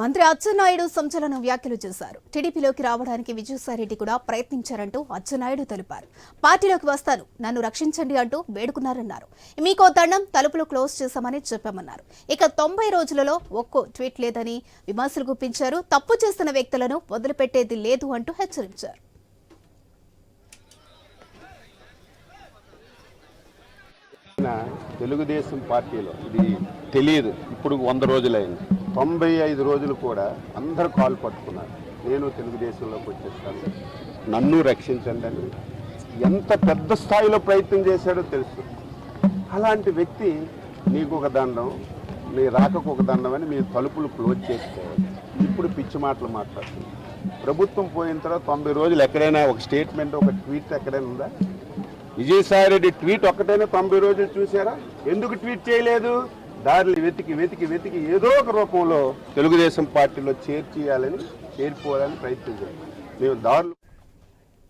మంత్రి అచ్చెన్నాయుడు సంచలన వ్యాఖ్యలు చేశారు. టీడీపీలోకి రావడానికి విజయసాయిరెడ్డి కూడా ప్రయత్నించారంటూ అచ్చెన్నాయుడు తెలిపారు. పార్టీలోకి వస్తాను నన్ను రక్షించండి అంటూ వేడుకున్నారన్నారు. మీకో దండం తలుపులు క్లోజ్ చేశామని చెప్పామన్నారు. ఇక తొంభై రోజులలో ఒక్కో ట్వీట్ లేదని విమర్శలు గుప్పించారు. తప్పు చేస్తున్న వ్యక్తులను వదిలిపెట్టేది లేదు అంటూ హెచ్చరించారు. తెలుగుదేశం పార్టీలో ఇది తెలియదు. ఇప్పుడు వంద రోజులైంది. తొంభై ఐదు రోజులు కూడా అందరు కాలు పట్టుకున్నారు. నేను తెలుగుదేశంలోకి వచ్చేస్తాను. నన్ను రక్షించండి అని. ఎంత పెద్ద స్థాయిలో ప్రయత్నం చేశాడో తెలుసు. అలాంటి వ్యక్తి నీకు ఒక దండం నీ రాకకు ఒక దండం అని మీరు తలుపులు క్లోజ్ చేసుకోవాలి. ఇప్పుడు పిచ్చి మాటలు మాట్లాడుతుంది ప్రభుత్వం పోయిన తర్వాత తొంభై రోజులు ఎక్కడైనా ఒక స్టేట్మెంట్ ఒక ట్వీట్ ఎక్కడైనా ఉందా? విజయసాయిరెడ్డి ట్వీట్ ఒక్కటైనా తొంభై రోజులు చూసారా ఎందుకు ట్వీట్ చేయలేదు? దారిని వెతికి వెతికి వెతికి ఏదో ఒక రూపంలో తెలుగుదేశం పార్టీలో చేర్చేయాలని చేరిపోవాలని ప్రయత్నించాం మేము దారులు